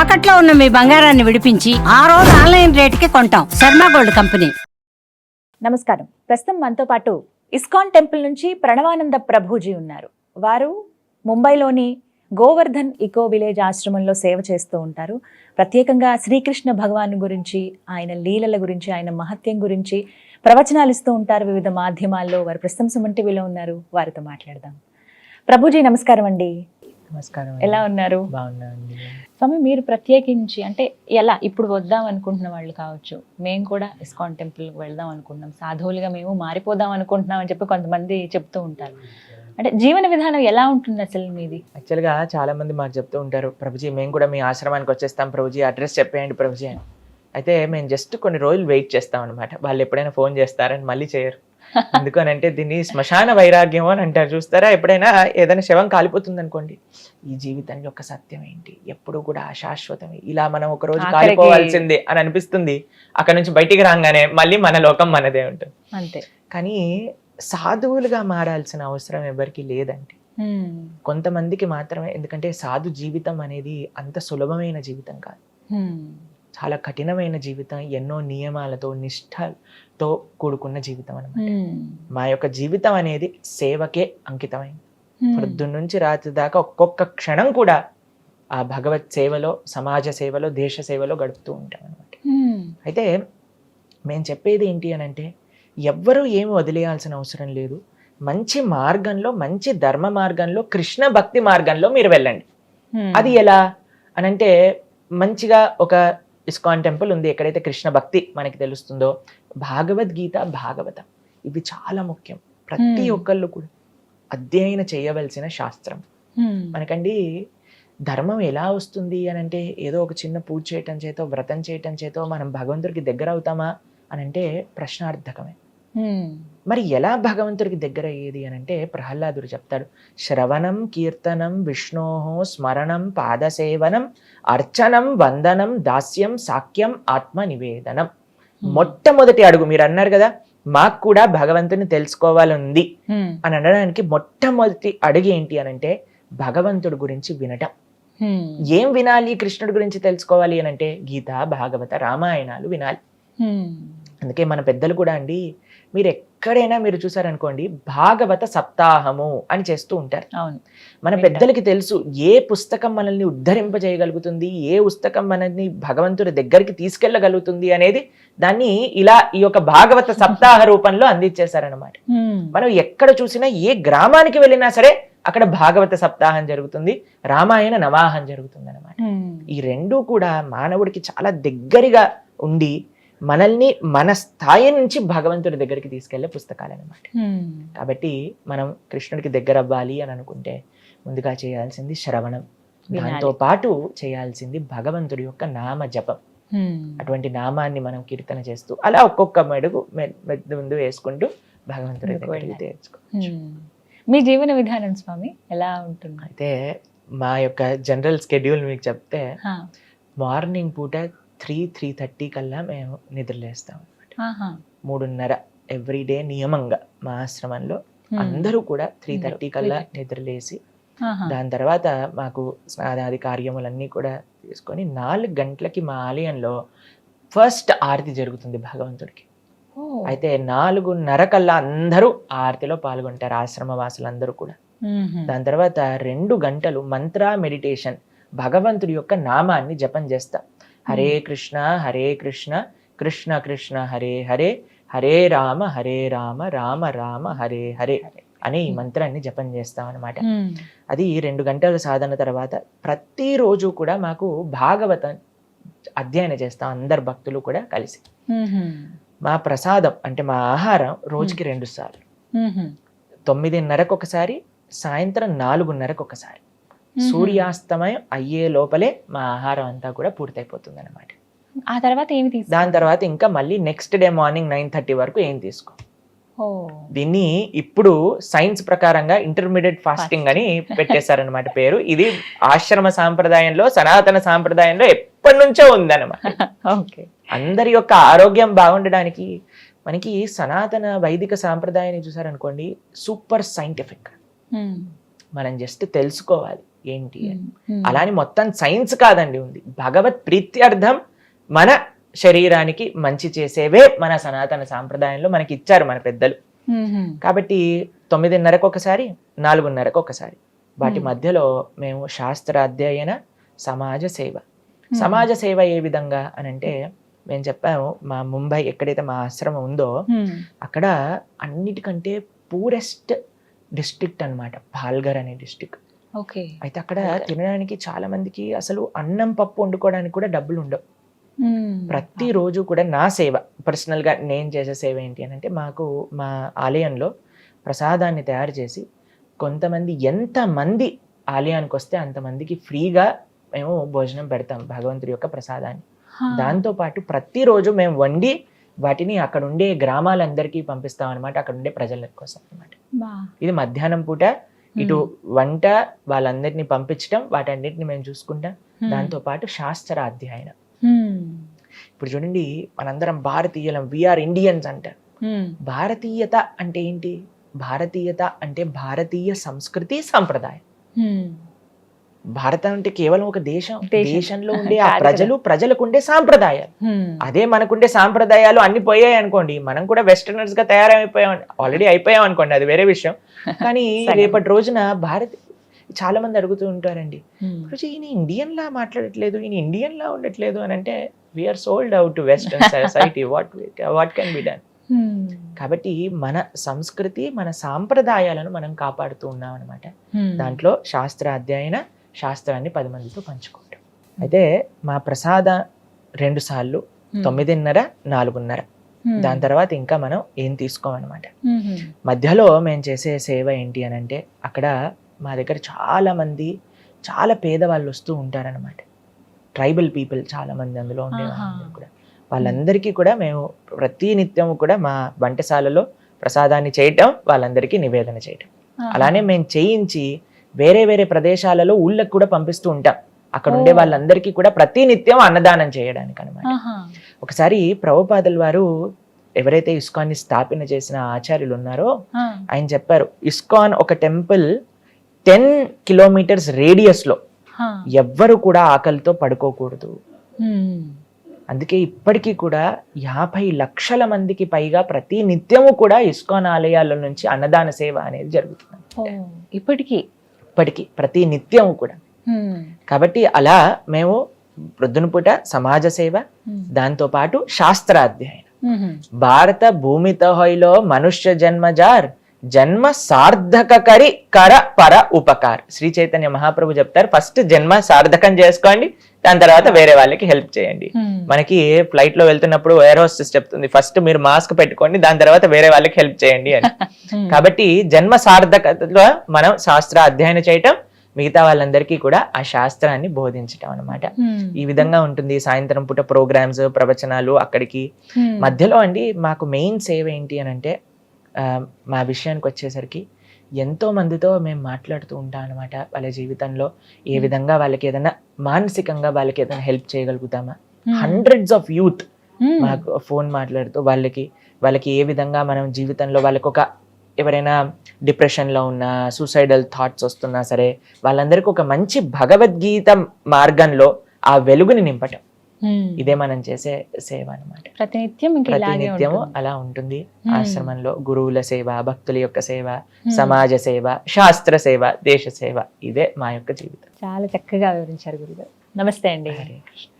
తాకట్లో ఉన్న మీ బంగారాన్ని విడిపించి ఆ రోజు ఆన్లైన్ రేటుకి కొంటాం. Sharma gold company. నమస్కారం. ప్రస్తుతం మనతో పాటు ఇస్కాన్ టెంపుల్ నుంచి ప్రణవానంద ప్రభుజీ ఉన్నారు. వారు ముంబైలోని గోవర్ధన్ ఇకో విలేజ్ ఆశ్రమంలో సేవ చేస్తూ ఉంటారు. ప్రత్యేకంగా శ్రీకృష్ణ భగవాన్ గురించి ఆయన లీలల గురించి ఆయన మహత్యం గురించి ప్రవచనాలు ఇస్తూ ఉంటారు వివిధ మాధ్యమాల్లో. వారు ప్రస్తుతం సుమన్ టీవీలో ఉన్నారు. వారితో మాట్లాడదాం. ప్రభుజీ నమస్కారం అండి. నమస్కారం ఎలా ఉన్నారు? బాగున్నానండి. స్వామి మీరు ప్రత్యేకించి అంటే ఎలా? ఇప్పుడు వద్దాం అనుకుంటున్న వాళ్ళు కావచ్చు. మేము కూడా ఇస్కాన్ టెంపుల్కి వెళ్దాం అనుకుంటున్నాం. సాధువులుగా మేము మారిపోదాం అనుకుంటున్నాం అని చెప్పి కొంతమంది చెప్తూ ఉంటారు. అంటే జీవన విధానం ఎలా ఉంటుంది అసలు మీది? యాక్చువల్గా చాలా మంది మాకు చెప్తూ ఉంటారు ప్రభుజీ మేము కూడా మీ ఆశ్రమానికి వచ్చేస్తాం. ప్రభుజీ అడ్రస్ చెప్పేయండి ప్రభుజీ అని. అయితే మేము జస్ట్ కొన్ని రోజులు వెయిట్ చేస్తాం అనమాట వాళ్ళు ఎప్పుడైనా ఫోన్ చేస్తారని మళ్ళీ చేయరు. ఎందుకనంటే దీన్ని శ్మశాన వైరాగ్యం అని అంటారు. చూస్తారా? ఎప్పుడైనా ఏదైనా శవం కాలిపోతుంది అనుకోండి ఈ జీవితం యొక్క సత్యం ఏంటి? ఎప్పుడు కూడా అశాశ్వతమే ఇలా మనం ఒక రోజు కాలిపోవాల్సిందే అని అనిపిస్తుంది. అక్కడ నుంచి బయటికి రాగానే మళ్ళీ మన లోకం మనదే ఉంటుంది. అంతే. కానీ సాధువులుగా మారాల్సిన అవసరం ఎవరికి లేదండి. కొంతమందికి మాత్రమే ఎందుకంటే సాధు జీవితం అనేది అంత సులభమైన జీవితం కాదు. చాలా కఠినమైన జీవితం ఎన్నో నియమాలతో నిష్ఠతో కూడుకున్న జీవితం అన్నమాట హ్మ్. మా యొక్క జీవితం అనేది సేవకే అంకితమైంది హ్మ్. పొద్దున్న నుంచి రాత్రి దాకా ఒక్కొక్క క్షణం కూడా ఆ భగవత్ సేవలో సమాజ సేవలో దేశ సేవలో గడుపుతూ ఉంటాం అనమాట. అయితే మేము చెప్పేది ఏంటి అని అంటే ఎవ్వరూ ఏమి వదిలేయాల్సిన అవసరం లేదు మంచి మార్గంలో మంచి ధర్మ మార్గంలో కృష్ణ భక్తి మార్గంలో మీరు వెళ్ళండి. అది ఎలా అని అంటే మంచిగా ఒక ఇస్కాన్ టెంపుల్ ఉంది ఎక్కడైతే కృష్ణ భక్తి మనకి తెలుస్తుందో భగవద్గీత భాగవతం ఇవి చాలా ముఖ్యం ప్రతి. ఒక్కళ్ళు కూడా అధ్యయన చేయవలసిన శాస్త్రం. మనకండి ధర్మం ఎలా వస్తుంది అని అంటే ఏదో ఒక చిన్న పూజ చేయటం చేతో వ్రతం చేయటం చేతో మనం భగవంతుడికి దగ్గర అవుతామా అని అంటే ప్రశ్నార్థకమే. మరి ఎలా భగవంతుడికి దగ్గర అయ్యేది అని అంటే ప్రహ్లాదుడు చెప్తాడు. శ్రవణం కీర్తనం విష్ణోహో స్మరణం పాదసేవనం అర్చనం వందనం దాస్యం సాక్యం ఆత్మ నివేదనం మొట్టమొదటి అడుగు మీరు అన్నారు కదా మాకు కూడా భగవంతుని తెలుసుకోవాలని. అని అనడానికి మొట్టమొదటి అడుగు ఏంటి అని అంటే భగవంతుడి గురించి వినటం. ఏం వినాలి కృష్ణుడి గురించి తెలుసుకోవాలి అని అంటే గీత భాగవత రామాయణాలు వినాలి. అందుకే మన పెద్దలు కూడా అండి మీరు ఎక్కడైనా మీరు చూసారనుకోండి భాగవత సప్తాహము అని చేస్తూ ఉంటారు అవును మన. పెద్దలకి తెలుసు ఏ పుస్తకం మనల్ని ఉద్ధరింపజేయగలుగుతుంది ఏ పుస్తకం మనల్ని భగవంతుడి దగ్గరికి తీసుకెళ్ళగలుగుతుంది అనేది దాన్ని ఇలా ఈ యొక్క భాగవత సప్తాహ రూపంలో అందించేశారనమాట. మనం ఎక్కడ చూసినా ఏ గ్రామానికి వెళ్ళినా సరే అక్కడ భాగవత సప్తాహం జరుగుతుంది రామాయణ నవాహం జరుగుతుంది అనమాట. ఈ రెండూ కూడా మానవుడికి చాలా దగ్గరగా ఉండి మనల్ని మన స్థాయి నుంచి భగవంతుడి దగ్గరికి తీసుకెళ్ళే పుస్తకాలు అనమాట. కాబట్టి మనం కృష్ణుడికి దగ్గర అవ్వాలి అని అనుకుంటే ముందుగా చేయాల్సింది శ్రవణం. దాంతో పాటు చేయాల్సింది భగవంతుడి యొక్క నామ జపం. అటువంటి నామాన్ని మనం కీర్తన చేస్తూ అలా ఒక్కొక్క మెడుగు మెద్దు ముందు వేసుకుంటూ భగవంతుడి దగ్గరికి. తెచ్చుకోవచ్చు. మీ జీవన విధానం స్వామి ఎలా ఉంటుంది అయితే మా యొక్క జనరల్ స్కెడ్యూల్ మీకు చెప్తే. మార్నింగ్ పూట త్రీ త్రీ థర్టీ కల్లా మేము నిద్రలేస్తాం. మూడున్నర ఎవ్రీ డే నియమంగా మా ఆశ్రమంలో. అందరూ కూడా త్రీ థర్టీ కల్లా 3:30. నిద్రలేసి. దాని తర్వాత మాకు స్నానాది కార్యములన్నీ కూడా తీసుకొని నాలుగు గంటలకి మా ఆలయంలో ఫస్ట్ ఆరతి జరుగుతుంది భగవంతుడికి. అయితే నాలుగున్నర కల్లా అందరూ ఆరతిలో పాల్గొంటారు ఆశ్రమ వాసులందరూ కూడా. దాని తర్వాత రెండు గంటలు మంత్ర మెడిటేషన్ భగవంతుడి యొక్క నామాన్ని జపం చేస్తాం హరే కృష్ణ హరే కృష్ణ కృష్ణ కృష్ణ హరే హరే హరే రామ హరే రామ రామ రామ హరే హరే అనే ఈ మంత్రాన్ని జపం చేస్తాం అనమాట మ్మ్. అది రెండు గంటల సాధన తర్వాత ప్రతిరోజు కూడా మాకు భాగవతం అధ్యయనం చేస్తాం అందరు భక్తులు కూడా కలిసి. మా ప్రసాదం అంటే మా ఆహారం రోజుకి రెండు సార్లు. మ్మ్. తొమ్మిదిన్నరకు ఒకసారి సాయంత్రం నాలుగున్నరకు ఒకసారి సూర్యాస్తమయం అయ్యే లోపలే మా ఆహారం అంతా కూడా పూర్తయిపోతుంది అనమాట ఆ తర్వాత ఏమి తీసు దాని తర్వాత ఇంకా మళ్ళీ next day morning nine thirty వరకు ఏం తీసుకో? దీన్ని ఇప్పుడు సైన్స్ ప్రకారంగా ఇంటర్మీడియట్ ఫాస్టింగ్ అని పెట్టేశారనమాట పేరు. ఇది ఆశ్రమ సాంప్రదాయంలో సనాతన సాంప్రదాయంలో ఎప్పటి నుంచో ఉందన్నమాట. అందరి యొక్క ఆరోగ్యం బాగుండడానికి మనకి సనాతన వైదిక సాంప్రదాయాన్ని చూసారనుకోండి సూపర్ సైంటిఫిక్. మనం జస్ట్ తెలుసుకోవాలి. ఏంటి అని. అలాని మొత్తం సైన్స్ కాదండి ఉంది. భగవత్ ప్రీత్యర్థం మన శరీరానికి మంచి చేసేవే మన సనాతన సాంప్రదాయంలో మనకి ఇచ్చారు మన పెద్దలు. కాబట్టి తొమ్మిదిన్నరకు ఒకసారి నాలుగున్నరకు ఒకసారి వాటి. మధ్యలో మేము శాస్త్ర అధ్యయన సమాజ సేవ. సమాజ సేవ ఏ విధంగా అని అంటే మేము చెప్పాము మా ముంబై ఎక్కడైతే మా ఆశ్రమం ఉందో అక్కడ అన్నిటికంటే పూరెస్ట్ డిస్ట్రిక్ట్ అన్నమాట. పాల్గర్ అనే డిస్ట్రిక్ట్. ఓకే. అయితే అక్కడ. తినడానికి చాలా మందికి అసలు అన్నం పప్పు వండుకోవడానికి కూడా డబ్బులు ఉండవు ప్రతిరోజు కూడా నా సేవ పర్సనల్గా నేను చేసే సేవ ఏంటి అని అంటే మాకు మా ఆలయంలో ప్రసాదాన్ని తయారు చేసి కొంతమంది ఎంతమంది ఆలయానికి వస్తే అంతమందికి ఫ్రీగా మేము భోజనం పెడతాం భగవంతుడి యొక్క ప్రసాదాన్ని. దాంతో పాటు ప్రతిరోజు మేము వండి వాటిని అక్కడ ఉండే గ్రామాలందరికీ పంపిస్తాం అనమాట అక్కడ ఉండే ప్రజల కోసం అనమాట ఇది మధ్యాహ్నం పూట ఇటు వంట వాళ్ళందరినీ పంపించడం వాటన్నిటిని మేము చూసుకుంటాం. దాంతో పాటు శాస్త్ర అధ్యయనం. ఇప్పుడు చూడండి మనందరం భారతీయులం వీఆర్ ఇండియన్స్ అంటారు భారతీయత అంటే ఏంటి? భారతీయత అంటే భారతీయ సంస్కృతి సంప్రదాయం. భారతం అంటే కేవలం ఒక దేశం. దేశం. దేశంలో ఉండే ఆ. ప్రజలు ప్రజలకు ఉండే సాంప్రదాయాలు అదే మనకుండే సాంప్రదాయాలు అన్ని పోయాయి అనుకోండి. మనం కూడా వెస్టర్నర్స్గా తయారైపోయాం. ఆల్రెడీ అయిపోయాం అనుకోండి అది వేరే విషయం. కానీ. రేపటి రోజున భారత్ చాలా మంది అడుగుతూ ఉంటారండి. "గురూజీ, ఈయన ఇండియన్ లా మాట్లాడట్లేదు? ఈయన ఇండియన్ లా ఉండట్లేదు? అని అంటే we are sold out to western society what what can be done కాబట్టి మన సంస్కృతి మన సాంప్రదాయాలను మనం కాపాడుతూ ఉన్నాం అనమాట దాంట్లో శాస్త్ర అధ్యయన శాస్త్రాన్ని పది మందితో పంచుకుంటాం. అయితే మా ప్రసాద రెండు సార్లు తొమ్మిదిన్నర నాలుగున్నర. దాని తర్వాత ఇంకా మనం ఏం తీసుకోమన్నమాట. మధ్యలో మేము చేసే సేవ ఏంటి అని అంటే అక్కడ మా దగ్గర చాలా మంది చాలా పేదవాళ్ళు వస్తూ ఉంటారనమాట ట్రైబల్ పీపుల్ చాలా మంది అందులో ఉండే ఆహా. వాళ్ళందరూ కూడా. వాళ్ళందరికీ కూడా మేము ప్రతి నిత్యము కూడా మా వంటశాలలో ప్రసాదాన్ని చేయటం వాళ్ళందరికీ నివేదన చేయటం. అలానే మేము చేయించి వేరే వేరే ప్రదేశాలలో ఊళ్ళకి కూడా పంపిస్తూ ఉంటాం. అక్కడ ఉండే. వాళ్ళందరికీ కూడా ప్రతి నిత్యం అన్నదానం చేయడానికి అనమాట ఒకసారి ప్రభుపాదుల వారు ఎవరైతే ఇస్కాన్ని స్థాపన చేసిన ఆచార్యులు ఉన్నారో ఆయన చెప్పారు ఇస్కాన్ ఒక టెంపుల్ టెన్ కిలోమీటర్స్ రేడియస్లో ఎవ్వరు కూడా ఆకలితో పడుకోకూడదు. అందుకే ఇప్పటికీ కూడా యాభై లక్షల మందికి పైగా ప్రతి నిత్యము కూడా ఇస్కాన్ ఆలయాల నుంచి అన్నదాన సేవ అనేది జరుగుతుంది. ఇప్పటికీ ఇప్పటికీ ప్రతి నిత్యము కూడా. కాబట్టి అలా మేము ప్రొద్దున పూట సమాజ సేవ దాంతో పాటు శాస్త్ర అధ్యయనం భారత భూమితో హొయ్లో మనుష్య జన్మజార్ జన్మ సార్థక కరి కర పర ఉపకార్. శ్రీ చైతన్య మహాప్రభు చెప్తారు ఫస్ట్ జన్మ సార్థకం చేసుకోండి దాని తర్వాత వేరే వాళ్ళకి హెల్ప్ చేయండి. మనకి ఫ్లైట్లో వెళ్తున్నప్పుడు ఎయిర్ హోస్టెస్ చెప్తుంది ఫస్ట్ మీరు మాస్క్ పెట్టుకోండి దాని తర్వాత వేరే వాళ్ళకి హెల్ప్ చేయండి అని. కాబట్టి జన్మ సార్థకతలో మనం శాస్త్ర అధ్యయనం చేయటం మిగతా వాళ్ళందరికీ కూడా ఆ శాస్త్రాన్ని బోధించటం అన్నమాట. ఈ విధంగా ఉంటుంది సాయంత్రం పూట ప్రోగ్రామ్స్ ప్రవచనాలు అక్కడికి. మధ్యలో అండి మాకు మెయిన్ సేవ ఏంటి అని అంటే మా విషయానికి వచ్చేసరికి ఎంతో మందితో మేము మాట్లాడుతూ ఉంటాం అనమాట వాళ్ళ జీవితంలో. ఏ. విధంగా వాళ్ళకి ఏదైనా మానసికంగా వాళ్ళకి ఏదైనా హెల్ప్ చేయగలుగుతామా? హండ్రెడ్స్ ఆఫ్ యూత్ మాకు ఫోన్ మాట్లాడుతూ వాళ్ళకి వాళ్ళకి ఏ విధంగా మనం జీవితంలో వాళ్ళకి ఒక ఎవరైనా డిప్రెషన్లో ఉన్నా సూసైడల్ థాట్స్ వస్తున్నా సరే వాళ్ళందరికీ ఒక మంచి భగవద్గీత మార్గంలో ఆ వెలుగుని నింపటం. ఇదే మనం చేసే సేవ అన్నమాట. ప్రతినిత్యం ప్రతినిత్యము. అలా ఉంటుంది. ఆశ్రమంలో గురువుల సేవ భక్తుల యొక్క సేవ సమాజ సేవ శాస్త్ర సేవ దేశ సేవ ఇదే మా యొక్క జీవితం. చాలా చక్కగా వివరించారు గురుగారు. నమస్తే అండి. హరే కృష్ణ.